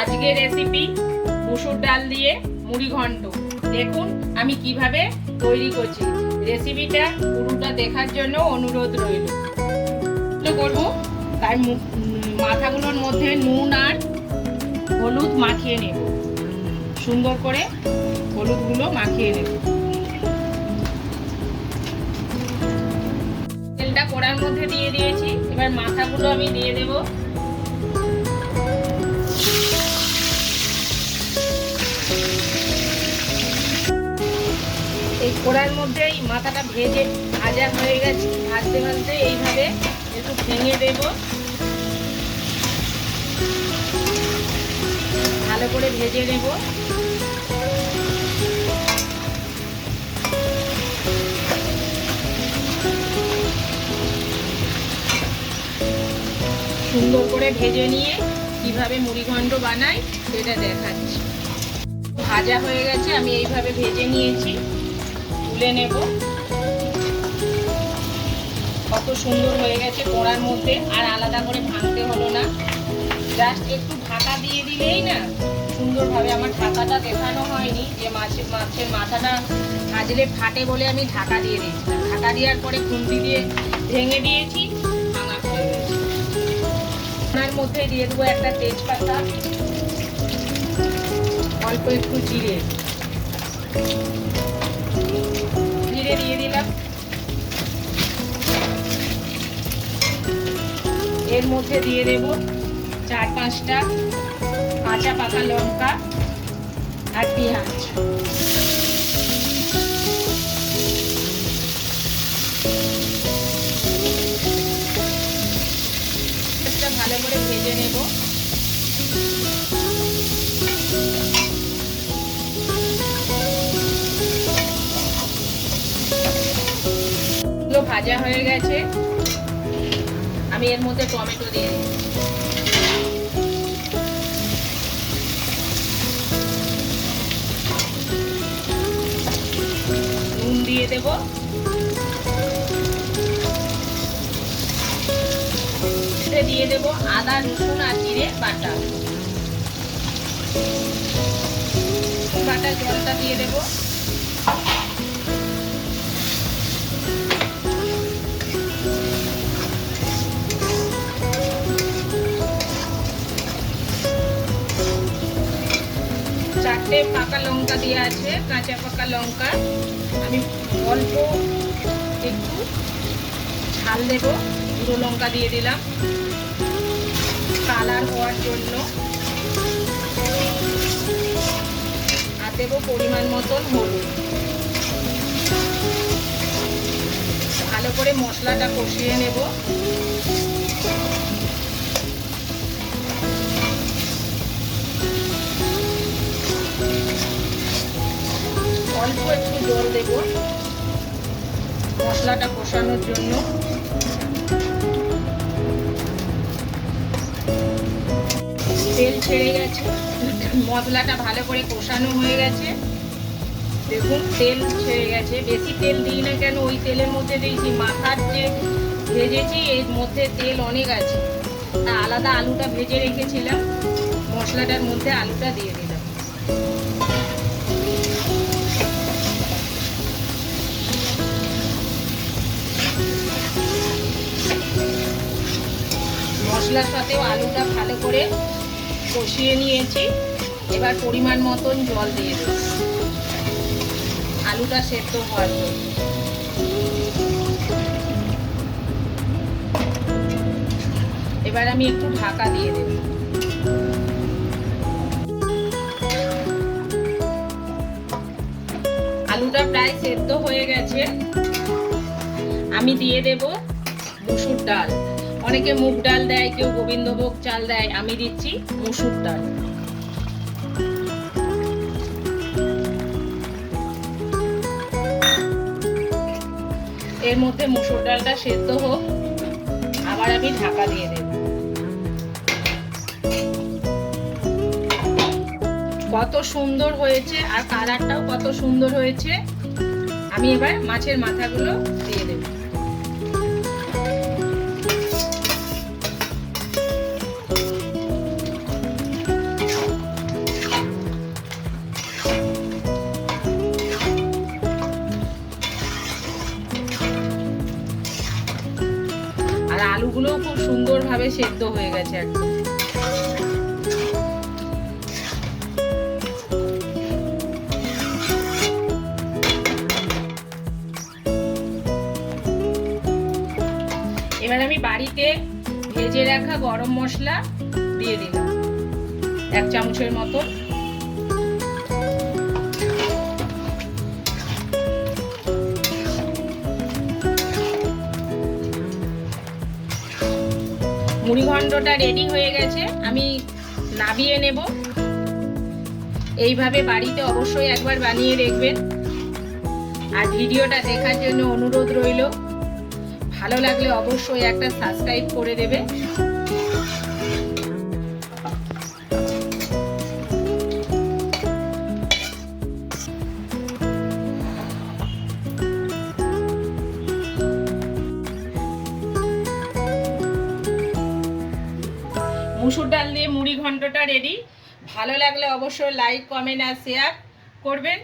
আজকে রেসিপি মুসুর ডাল দিয়ে মুড়ি ঘন্ট। দেখুন আমি কীভাবে তৈরি করছি। রেসিপিটা পুরোটা দেখার জন্য অনুরোধ রইল। করব। তার মাথাগুলোর মধ্যে নুন আর হলুদ মাখিয়ে নেব। সুন্দর করে হলুদগুলো মাখিয়ে নেব। তেলটা কড়ার মধ্যে দিয়ে দিয়েছি। এবার মাথাগুলো আমি দিয়ে দেবো। এই কড়ার এই মাথাটা ভেজে ভাজা হয়ে গেছে। ভাজতে ভাজতে এইভাবে একটু ভেঙে দেব। ভালো করে ভেজে নেব। সুন্দর করে ভেজে নিয়ে কীভাবে মুড়িঘণ্ট বানাই সেটা দেখাচ্ছি। ভাজা হয়ে গেছে, আমি এইভাবে ভেজে নিয়েছি। তুলে নেব। কত সুন্দর হয়ে গেছে কোড়ার মধ্যে, আর আলাদা করে ভাঙতে হলো না। জাস্ট একটু ঢাকা দিয়ে দিলেই না সুন্দরভাবে আমার ঢাকাটা দেখানো হয়নি যে মাছের মাছের মাথাটা ভাজলে ফাটে বলে আমি ঢাকা দিয়ে দিয়েছি ঢাকা দেওয়ার পরে খুন্তি দিয়ে ভেঙে দিয়েছি। ওনার মধ্যে দিয়ে দেবো একটা তেজপাতা, অল্প একটু জিরে। এর মধ্যে দিয়ে দেব চার পাঁচটা কাঁচা পাকা লঙ্কা আর পেঁয়াজ। ভালো করে ভেজে নেব। ভাজা হয়ে গেছে। আমি এর মধ্যে টমেটো দিয়ে নুন দিয়ে দেব। দিয়ে দেব আদা, রসুন আর জিরে বাটা। বাটা জলটা দিয়ে দেবো। চারটে পাকা লঙ্কা দিয়ে আছে, কাঁচা পাকা লঙ্কা। আমি অল্প একটু ঝাল দেব, গুঁড়ো লঙ্কা দিয়ে দিলাম। কালার হওয়ার জন্য। আর দেবো পরিমাণ মতন হলুদ। ভালো করে মশলাটা কষিয়ে নেব। অল্প একটু জল দেব মশলাটা কষানোর জন্য। তেল ছেড়ে গেছে। মশলাটা ভালো করে কষানো হয়ে গেছে। দেখুন, তেল ছেড়ে গেছে। বেশি তেল দিই না কেন? ওই তেলের মধ্যে দিয়েছি মাথার যে ভেজেছি, এর মধ্যে তেল অনেক আছে। তা আলাদা আলুটা ভেজে রেখেছিলাম। মশলাটার মধ্যে আলুটা দিয়ে দিলাম। মশলার সাথেও আলুটা ভালো করে কষিয়ে নিয়েছি। এবার পরিমাণ মতন জল দিয়ে দেব। আলুটা সেদ্ধ হওয়ার জন্য এবার আমি একটু ঢাকা দিয়ে দেব। আলুটা প্রায় সেদ্ধ হয়ে গেছে। আমি দিয়ে দেব মুসুর ডাল। অনেকে মুগ ডাল দেয়, কেউ গোবিন্দভোগ চাল দেয়, আমি দিচ্ছি মুসুর ডাল। এর মধ্যে মুসুর ডালটা সেদ্ধ হোক, আবার আমি ঢাকা দিয়ে দেব। কত সুন্দর হয়েছে, আর কালারটাও কত সুন্দর হয়েছে। আমি এবার মাছের মাথাগুলো মধ্যেও খুব সুন্দরভাবে সেদ্ধ হয়ে গেছে একদম। এবার আমি বাড়িতে ভেজে রাখা গরম মশলা দিয়ে দিলাম, এক চামচের মতো মুড়িঘণ্টটা রেডি হয়ে গেছে, আমি নাবিয়ে নেব। এইভাবে বাড়িতে অবশ্যই একবার বানিয়ে দেখবেন। আর ভিডিওটা দেখার জন্য অনুরোধ রইল। ভালো লাগলে অবশ্যই একটা সাবস্ক্রাইব করে দেবে। মুসুর ডাল দিয়ে মুড়ি ঘন্টটা রেডি ভালো লাগলে অবশ্যই লাইক কমেন্ট আর শেয়ার করবেন।